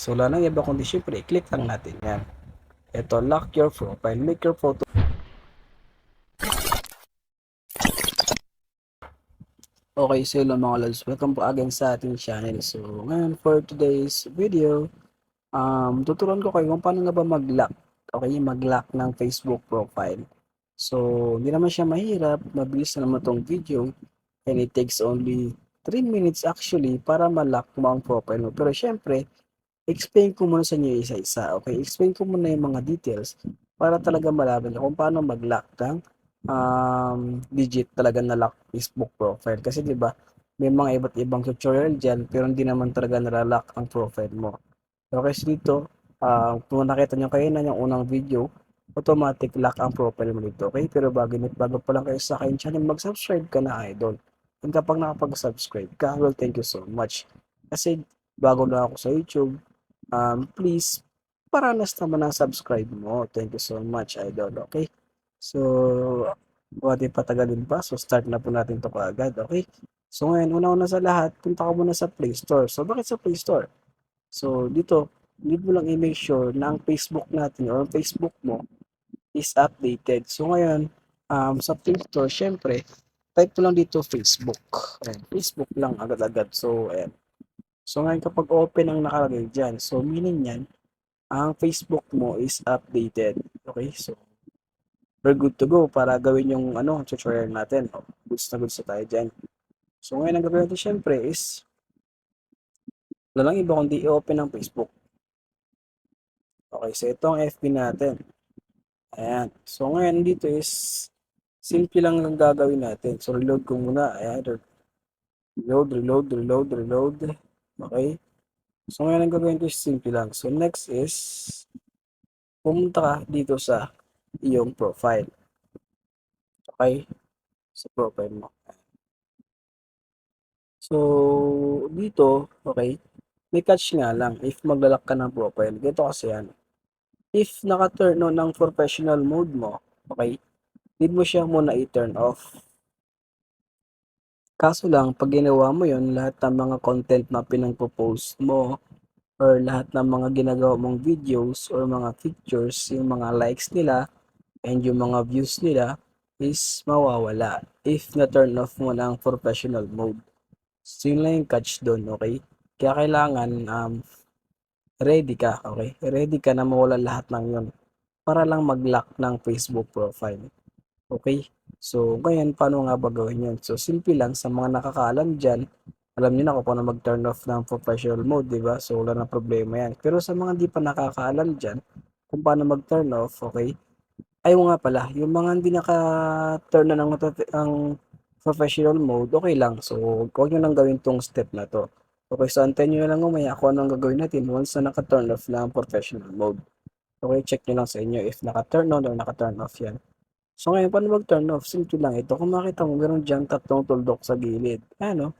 So, wala nang iba kundi syempre, i-click lang natin yan. Ito, lock your profile, make your photo. Okay, so hello mga lods, welcome po again sa ating channel. So, ngayon for today's video, um, tuturuan ko kayo kung paano nga ba mag-lock. Okay, mag-lock ng Facebook profile. So, hindi naman siya mahirap, mabilis na naman tong video, and it takes only 3 minutes actually para ma-lock mo ang profile mo. Pero syempre, explain ko muna sa inyo isa-isa. Okay, explain ko muna yung mga details para talaga malaman nyo kung paano mag-lock ng um, digit talaga na lock Facebook profile. Kasi 'di ba, may mga iba't ibang tutorial diyan pero hindi naman talaga nalalock ang profile mo. Okay, so dito, ah kung nakita niyo kayo na yung unang video, automatic lock ang profile mo dito. Okay, pero bago bago pa lang kayo sa akin channel, mag-subscribe ka na idol. And kapag nakapag-subscribe ka, well, thank you so much. Kasi bago na ako sa YouTube, um, please, paranas naman ang subscribe mo. Thank you so much, idol. Okay? So, huwag natin patagalin pa. So, start na po natin ito kaagad. Okay? So, ngayon, una-una sa lahat, punta ka muna sa Play Store. So, bakit sa Play Store? So, dito, need mo lang i-make sure na ang Facebook natin or ang Facebook mo is updated. So, ngayon, um, sa Play Store, syempre, type mo lang dito Facebook. Ayan, Facebook lang agad-agad. So, ayan. So, ngayon kapag open ang nakalagay dyan, so meaning yan, ang Facebook mo is updated. Okay, so we're good to go para gawin yung ano, tutorial natin. O, goods na goods na tayo dyan. So, ngayon ang gagawin natin syempre is wala lang iba kundi i-open ang Facebook. Okay, so ito ang FB natin. Ayan. So, ngayon dito is simple lang ang gagawin natin. So, reload ko muna. Ayan. Reload, reload, reload, reload. Okay. So, ngayon ang gagawin ko is simple lang. So, next is pumunta ka dito sa iyong profile. Okay? Sa profile mo. So, dito, okay, may catch nga lang if maglalak ka ng profile. Dito kasi yan. If naka-turn on ng professional mode mo, okay, need mo siya muna i-turn off. Kaso lang, pag ginawa mo yon lahat ng mga content na pinagpo-post mo, or lahat ng mga ginagawa mong videos or mga pictures, yung mga likes nila, and yung mga views nila, is mawawala if na-turn off mo ang professional mode. So, yun lang yung catch doon, okay? Kaya kailangan, um, ready ka, okay? Ready ka na mawala lahat ng yun para lang mag-lock ng Facebook profile. Okay? So, ngayon, paano nga ba gawin yun? So, simple lang sa mga nakakaalam dyan, alam niyo na kung paano mag-turn off ng professional mode, di ba? So, wala na problema yan. Pero sa mga hindi pa nakakaalam dyan, kung paano mag-turn off, okay? Ay, nga pala, yung mga hindi naka-turn na ng ang professional mode, okay lang. So, huwag nyo lang gawin tong step na to. Okay, so antayin nyo lang umaya kung anong gagawin natin once na naka-turn off na ang professional mode. Okay, check nyo lang sa inyo if naka-turn on or naka-turn off yan. So ngayon, paano mag-turn off? Simple lang ito. Kung makita mo, meron dyan tatlong tuldok sa gilid. Ano?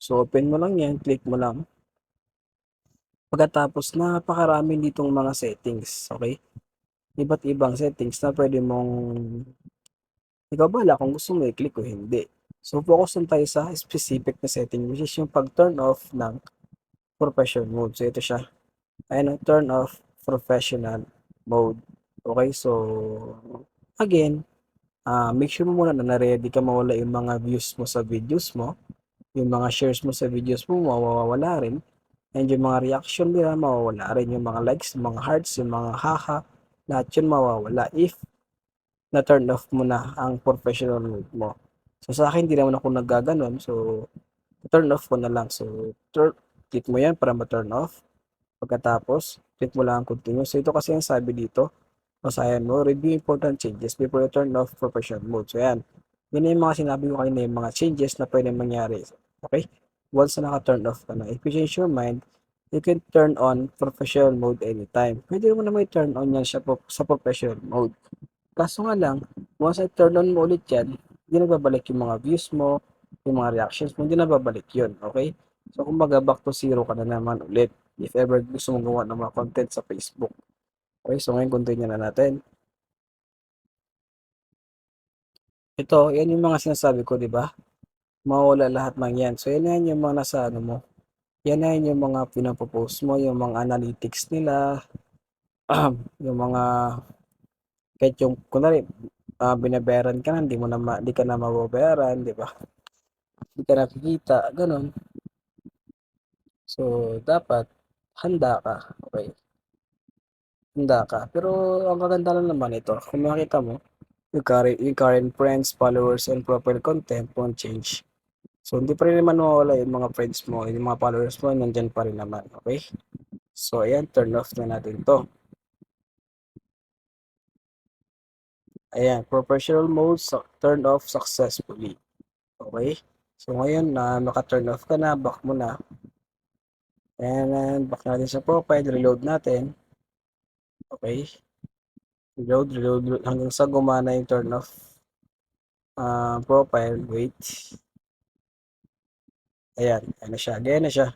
So, open mo lang yan, click mo lang. Pagkatapos, napakarami ditong mga settings. Okay? Iba't ibang settings na pwede mong ikaw bala kung gusto mo i-click o hindi. So, focus lang tayo sa specific na setting which is yung pag-turn off ng professional mode. So, ito siya. Ayan, turn off professional mode. Okay, so, again, uh, make sure mo muna na na-ready ka mawala yung mga views mo sa videos mo. Yung mga shares mo sa videos mo, mawawala rin. And yung mga reaction nila, mawawala rin. Yung mga likes, yung mga hearts, yung mga haha, lahat yun mawawala if na-turn off mo na ang professional mode mo. So, sa akin, hindi naman ako naggaganon. So, turn off ko na lang. So, turn, click mo yan para ma-turn off. Pagkatapos, click mo lang ang continue. So, ito kasi yung sabi dito. Basahin mo, review important changes before you turn off professional mode. So, yan. Yan yung mga sinabi ko kayo na yung mga changes na pwede mangyari. Okay? Once na naka-turn off ka na. If you change your mind, you can turn on professional mode anytime. Pwede mo na may turn on yan siya po, sa professional mode. Kaso nga lang, once I turn on mo ulit yan, hindi na babalik yung mga views mo, yung mga reactions mo, hindi na babalik yun. Okay? So, kumbaga, back to zero ka na naman ulit. If ever gusto mong gawa ng mga content sa Facebook. Okay, so ngayon continue na natin. Ito, yan yung mga sinasabi ko, di ba? Mawala lahat ng yan. So, yan yan yung mga nasa ano mo, Yan na yun yung mga pinapopost mo, yung mga analytics nila, yung mga kahit yung kunwari ah, binabayaran ka na, hindi mo na ma, di ka na mababayaran, di ba? Hindi ka nakikita, ganun. So, dapat handa ka, okay? Handa ka. Pero ang kaganda lang naman ito, kung makita mo, yung current, yung current friends, followers, and profile content won't change. So, hindi pa rin naman mawawala yung mga friends mo, yung mga followers mo, nandyan pa rin naman, okay? So, ayan, turn off na natin to. Ayan, professional mode, su- turn off successfully. Okay? So, ngayon na naka-turn off ka na, back mo na. And back natin sa profile, reload natin. Okay? Reload, reload, reload, hanggang sa gumana yung turn off ah, profile. Wait. Ayan, ayan na siya. Ayan na siya.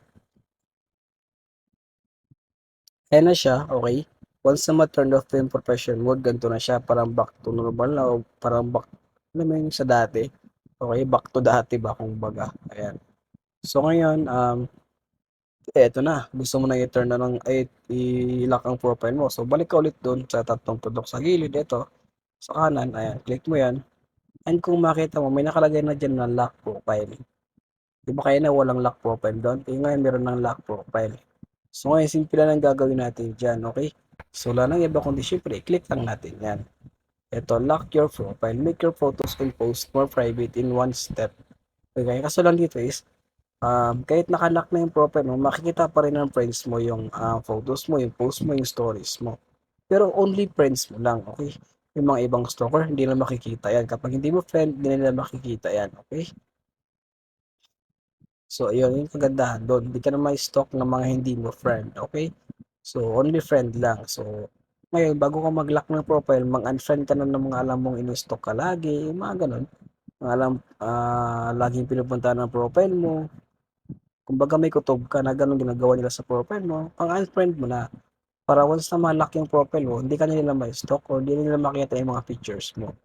Ayan na siya, okay? Once na ma-turn off yung professional mode, ganito na siya. Parang back to normal na o parang back, alam mo yung sa dati. Okay, back to dati ba kung baga. Ayan. So ngayon, um, eto na. Gusto mo na i-turn na ng, i-lock ang profile mo. So balik ka ulit doon sa tatlong tutok sa gilid. Ito, sa kanan, ayan, click mo yan. And kung makita mo, may nakalagay na dyan na lock profile. Di ba kaya na walang lock profile doon? Eh ngayon meron ng lock profile. So ngayon, simple lang ang gagawin natin dyan, okay? So wala nang iba kundi syempre, click lang natin yan. Ito, lock your profile. Make your photos and post more private in one step. Okay, kaso lang dito is, um, kahit nakalock na yung profile mo, makikita pa rin ng friends mo yung ah, photos mo, yung post mo, yung stories mo. Pero only friends mo lang, okay? Yung mga ibang stalker, hindi na makikita yan. Kapag hindi mo friend, hindi nila makikita yan, okay? So, ayun, yung kagandahan doon. Hindi ka na may stalk ng mga hindi mo friend, okay? So, only friend lang. So, ngayon, bago ka mag-lock ng profile, mag-unfriend ka na ng mga alam mong in-stalk ka lagi, mga ganun. Mga alam, ah, laging pinupunta ng profile mo. Kumbaga may kutob ka na ganun ginagawa nila sa profile mo, pang-unfriend mo na. Para once na ma-lock yung profile mo, hindi ka nila ma-stalk o hindi nila makita yung mga pictures mo.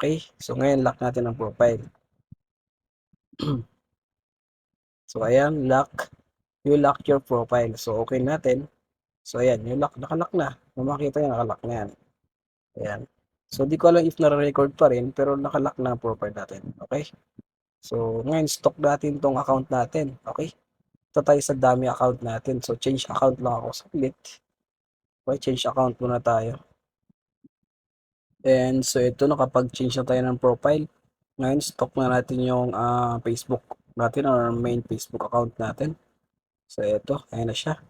Okay? So, ngayon, lock natin ang profile. so, ayan, lock. You lock your profile. So, okay natin. So, ayan, yung lock, nakalock na. Kung makita nyo, nakalock na yan. Ayan. So, di ko alam if na-record pa rin, pero nakalock na ang profile natin. Okay? So, ngayon, stock natin tong account natin. Okay? Ito tayo sa dami account natin. So, change account lang ako saglit. Okay, change account muna tayo. And so, ito, nakapag-change na tayo ng profile. Ngayon, stock na natin yung ah, Facebook natin or main Facebook account natin. So, ito, ayan na siya.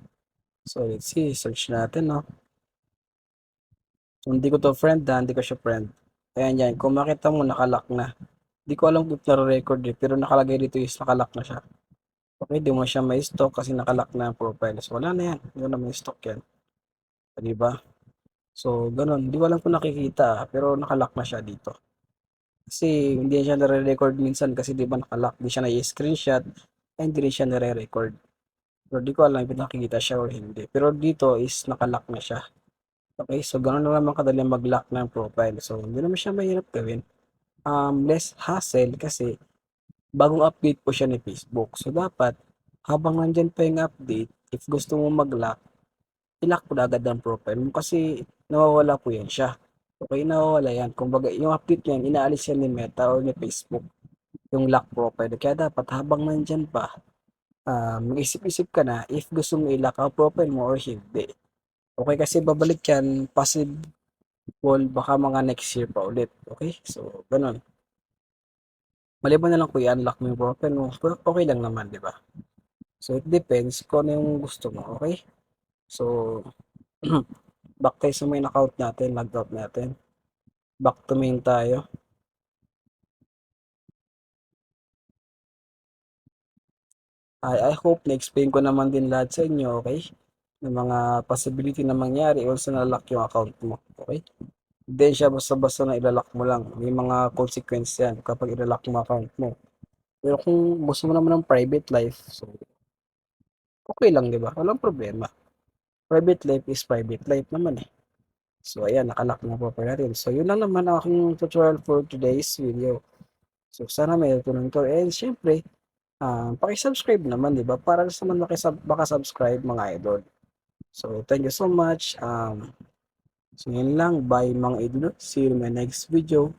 So, let's see, search natin, no? So, hindi ko to friend, ha? hindi ko siya friend. Ayan yan, kung makita mo, nakalock na. Hindi ko alam kung nare-record eh, pero nakalagay dito is nakalock na siya. Okay, di mo siya may stock kasi nakalock na ang profile. So, wala na yan. Hindi na may stock yan. Di ba? So, ganun. Hindi ko alam kung nakikita, pero nakalock na siya dito. Kasi hindi siya nare-record minsan kasi di ba nakalock. Di siya na-screenshot, and hindi siya nare-record. Pero di ko alam kung nakikita siya or hindi. Pero dito is nakalock na siya. Okay, so ganun na naman kadali mag-lock ng profile. So, hindi naman siya mahirap gawin. Um, less hassle kasi bagong update po siya ni Facebook. So, dapat habang nandyan pa yung update, if gusto mo mag-lock, i-lock na agad ang profile mo kasi nawawala po yan siya. Okay, nawawala yan. Kumbaga, yung update yan, inaalis yan ni Meta or ni Facebook yung lock profile. Kaya dapat habang nandyan pa, um, mag-isip-isip ka na if gusto mo i-lock ang profile mo or hindi. Okay, kasi babalik yan, possible, baka mga next year pa ulit. Okay, so, ganun. Maliban na lang kung i-unlock mo yung profile mo, okay lang naman, di ba? So, it depends kung ano yung gusto mo, okay? So, back tayo sa main account natin, logout natin. Back to main tayo. I, I hope na-explain ko naman din lahat sa inyo, okay? Ng mga possibility na mangyari once na lock yung account mo, okay? Then siya basta-basta na ilalak mo lang. May mga consequence yan kapag ilalak mo account mo. Pero kung gusto mo naman ng private life, so okay lang, di ba? Walang problema. Private life is private life naman eh. So, ayan, nakalock na po pa natin. So, yun lang naman ang aking tutorial for today's video. So, sana may natutunan ko. And, syempre, ah, paki-subscribe naman, 'di ba? Para sa naman makisub maka-subscribe mga idol. So, thank you so much. Um, so yun lang. Bye mga idol. See you in my next video.